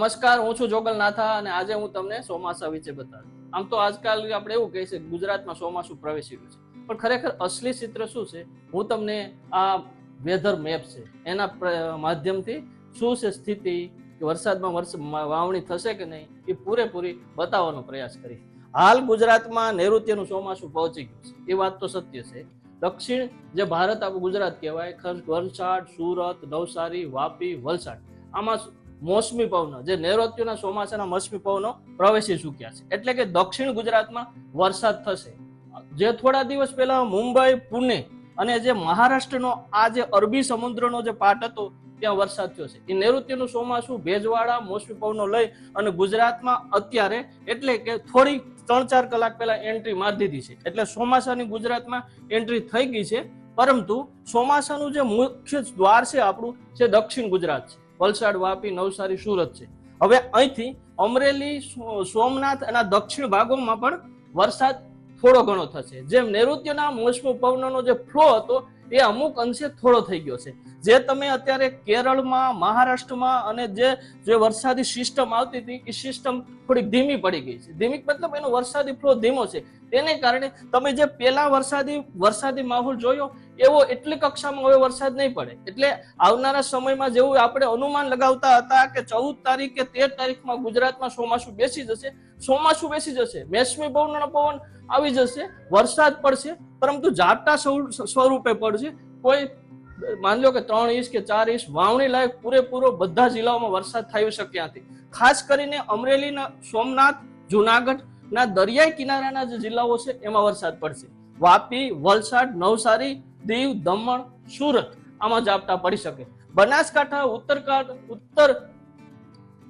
નમસ્કાર, હું છું જોગલ નાથા અને આજે હું તમને ચોમાસા વિશે બતાવીશ. આમ તો આજકાલ આપણે એવું કહીએ છે ગુજરાતમાં ચોમાસું પ્રવેશી ગયું છે. પણ ખરેખર અસલી ચિત્ર શું છે? હું તમને આ વેધર મેપ છે, એના માધ્યમથી શું છે સ્થિતિ, કે વરસાદમાં વર્ષ વાવણી થશે કે નહીં, એ પૂરેપૂરી બતાવવાનો પ્રયાસ કરી હાલ ગુજરાતમાં નૈઋત્યનું ચોમાસું પહોંચી ગયું છે. એ વાત તો સત્ય છે. દક્ષિણ જે ભારત આપણું ગુજરાત કહેવાય વલસાડ, સુરત, નવસારી, વાપી, વલસાડ. આમાં મોસમી પવનો. જે નૈઋત્યના ચોમાસાના મોસમી પવનો પ્રવેશી ચૂક્યા છે. એટલે કે દક્ષિણ ગુજરાતમાં વરસાદ થશે. જે થોડા દિવસ પહેલા મુંબઈ, પુણે અને જે મહારાષ્ટ્રનો આ જે અરબી સમુદ્રનો જે પાટ હતો, ત્યાં વરસાદ થયો છે. એ નૈઋત્યનું ચોમાસું ભેજવાળા મોસમી પવનો લઈ અને ગુજરાતમાં અત્યારે એટલે કે થોડી ત્રણ ચાર કલાક પહેલા એન્ટ્રી મારી દીધી છે. એટલે ચોમાસાની ગુજરાતમાં એન્ટ્રી થઈ ગઈ છે. પરંતુ ચોમાસાનું જે મુખ્ય દ્વાર છે આપણું છે દક્ષિણ ગુજરાત છે. વલસાડ, વાપી, નવસારી, સુરત છે. હવે અહીંથી અમરેલી સોમનાથ અને દક્ષિણ ભાગોમાં પણ વરસાદ થોડો ઘણો થશે. જેમ નૈઋત્યના મોસમી પવનનો જે ફ્લો હતો, એ અમુક અંશે થોડો થઈ ગયો છે. જે તમે અત્યારે કેરળમાં, મહારાષ્ટ્રમાં અને જે જે વરસાદી સિસ્ટમ આવતી હતી, એ સિસ્ટમ થોડીક ધીમી પડી ગઈ છે. ધીમી મતલબ એનો વરસાદી ફ્લો ધીમો છે. તેને કારણે તમે જે પેલા વરસાદી વરસાદી માહોલ જોયો એવો એટલી કક્ષામાં હવે વરસાદ નહીં પડે. એટલે આવનારા સમયમાં જેવું આપણે અનુમાન લગાવતા હતા કે ચૌદ તારીખ કે તેર તારીખમાં ગુજરાતમાં ચોમાસું બેસી જશે. ચોમાસું બેસી જશે. મેસમી પવનનો પવન આવી જશે. વરસાદ પડશે. પરંતુ ઝાપટા સ્વરૂ- સ્વરૂપે પડશે. કોઈ માની લો કે ત્રણ ઇંચ કે ચાર ઇંચ વાવણી લાયક પૂરેપૂરો બધા જિલ્લાઓમાં વરસાદ થઈ શક્યા નથી. ખાસ કરીને અમરેલીના સોમનાથ જુનાગઢ ના દરિયાઈ કિનારાના જે જિલ્લાઓ છે, એમાં વરસાદ પડશે. વાપી, વલસાડ, નવસારી દીવ દમણ સુરત. આમાં ઝાપટા પડી શકે. બનાસકાંઠા ઉત્તર ઉત્તર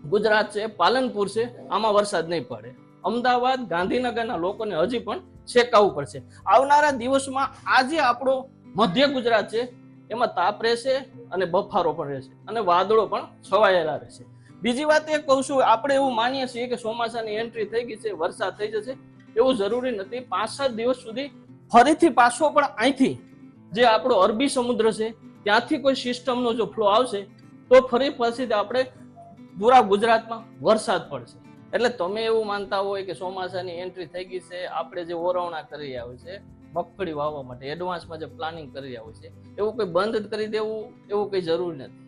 ગુજરાત છે, પાલનપુર છે, આમાં વરસાદ નહીં પડે. અમદાવાદ, ગાંધીનગરના લોકોને હજી પણ શેકાવવું પડશે. આવનારા દિવસમાં આજે આપણો મધ્ય ગુજરાત છે, એમાં તાપ રહેશે અને બફારો પણ રહેશે અને વાદળો પણ છવાયેલા રહેશે. બીજી વાત એ કહું છું, આપણે એવું માનીએ છીએ કે ચોમાસાની એન્ટ્રી થઈ ગઈ છે, વરસાદ થઈ જશે. એવું જરૂરી નથી. પાંચ સાત દિવસ સુધી ફરીથી પાછો પણ અહીંથી જે આપણો અરબી સમુદ્ર છે, ત્યાંથી કોઈ સિસ્ટમનો જો ફ્લો આવશે, તો ફરી પછી આપણે પૂરા ગુજરાતમાં વરસાદ પડશે. એટલે તમે એવું માનતા હોય કે ચોમાસાની એન્ટ્રી થઈ ગઈ છે, આપણે જે ઓરવણા કરી હોય છે, મગફળી વાવવા માટે એડવાન્સમાં જે પ્લાનિંગ કરી હોય છે, એવું કોઈ બંધ કરી દેવું, એવું કંઈ જરૂરી નથી.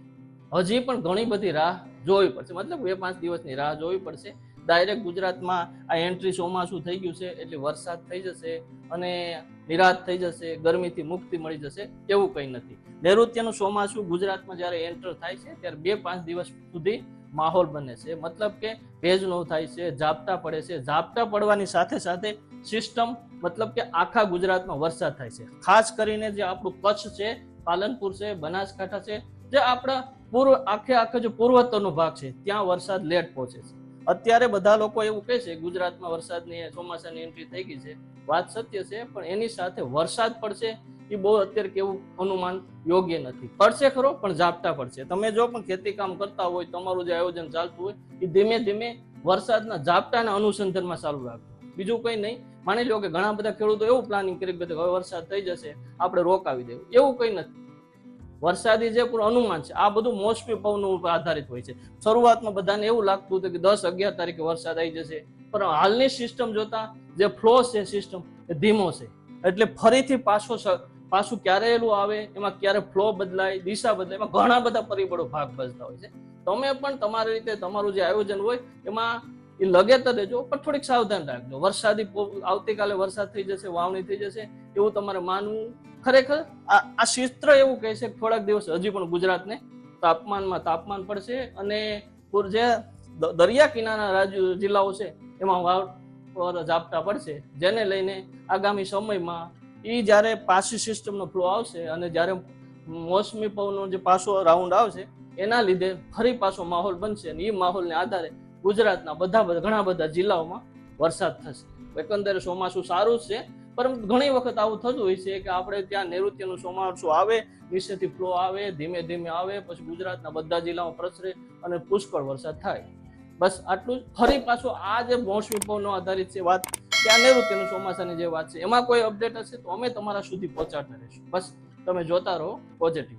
હજી પણ ઘણી બધી રાહ જોવી પડશે, મતલબ બે પાંચ દિવસની રાહ જોવી પડશે ડાયરેક્ટ ગુજરાતમાં આ એન્ટ્રી ચોમાસું થઈ ગયું છે, એટલે વરસાદ થઈ જશે અને નિરાશ થઈ જશે, ગરમીથી મુક્તિ મળી જશે એવું કંઈ નથી. નૈઋત્યનું ચોમાસું ગુજરાતમાં જ્યારે એન્ટર થાય છે, ત્યારે બે પાંચ દિવસ સુધી માહોલ બને છે. મતલબ કે ભેજનો થાય છે, ઝાપટા પડે છે. ઝાપટા પડવાની સાથે સાથે સિસ્ટમ મતલબ કે આખા ગુજરાતમાં વરસાદ થાય છે. ખાસ કરીને જે આપણું કચ્છ છે, પાલનપુર છે, બનાસકાંઠા છે, જે આપણા પૂર્વ, આખે આખો જે પૂર્વોત્તરનો ભાગ છે, ત્યાં વરસાદ લેટ પહોંચે છે. અત્યારે બધા લોકો એવું કહે છે, ગુજરાતમાં વરસાદની ચોમાસાની એન્ટ્રી થઈ ગઈ છે. વાત સત્ય છે, પણ એની સાથે વરસાદ પડશે એ બહુ અત્યારે કેવું અનુમાન યોગ્ય નથી. પડશે ખરો, પણ ઝાપટા પડશે. તમે જો પણ ખેતી કામ કરતા હોય, તમારું જે આયોજન ચાલતું હોય, એ ધીમે ધીમે વરસાદના ઝાપટાના અનુસંધાનમાં ચાલુ રાખજો. બીજું કંઈ નહીં. માની લો કે ઘણા બધા ખેડૂતો એવું પ્લાનિંગ કરી હવે વરસાદ થઈ જશે, આપણે રોકાવી દેવું. એવું કંઈ નથી. વરસાદી જે પૂરું અનુમાન છે, આ બધું મોસમી પવન ઉપર આધારિત હોય છે. શરૂઆતમાં બધાને એવું લાગતું હતું કે દસ અગિયાર તારીખે વરસાદ આવી જશે, પણ હાલની સિસ્ટમ જોતા જે ફ્લો છે સિસ્ટમ એ ધીમો છે. એટલે ફરીથી પાછો પાછું ક્યારે એલું આવે, એમાં ક્યારે ફ્લો બદલાય, દિશા બદલાય, એમાં ઘણા બધા પરિબળો ભાગ ભજતા હોય છે. તમે પણ તમારી રીતે તમારું જે આયોજન હોય, એમાં એ લગે તો દેજો પણ થોડીક સાવધાન રાખજો. વરસાદી આવતીકાલે વરસાદ થઈ જશે, વાવણી થઈ જશે, એવું તમારે માનવું ખરેખર આ ચિત્ર એવું કહે છે થોડાક દિવસ હજી પણ ગુજરાતને તાપમાનમાં તાપમાન પડશે અને જે દરિયા કિનારા રાજ્યો, જિલ્લાઓ છે, એમાં વાવ પર ઝાપટા પડશે. જેને લઈને આગામી સમયમાં એ જ્યારે પાછી સિસ્ટમનો ફ્લો આવશે અને જ્યારે મોસમી પવનનો જે પાછો રાઉન્ડ આવશે, એના લીધે ફરી પાછો માહોલ બનશે અને એ માહોલને આધારે ગુજરાતના બધા ઘણા બધા જિલ્લાઓમાં વરસાદ થશે. એકંદરે ચોમાસું સારું છે. પરંતુ ઘણી વખત આવું થતું હોય છે કે આપણે ત્યાં નૈઋત્યનું ચોમાસું આવે, નીચેથી ફ્લો આવે, ધીમે ધીમે આવે, પછી ગુજરાતના બધા જિલ્લામાં પ્રસરે અને પુષ્કળ વરસાદ થાય. બસ આટલું જ. ફરી પાછું આ જે મોસમી પવનો આધારિત છે વાત, ત્યાં નૈઋત્યનું ચોમાસાની જે વાત છે, એમાં કોઈ અપડેટ હશે તો અમે તમારા સુધી પહોંચાડતા રહીશું. બસ તમે જોતા રહો પોઝિટિવ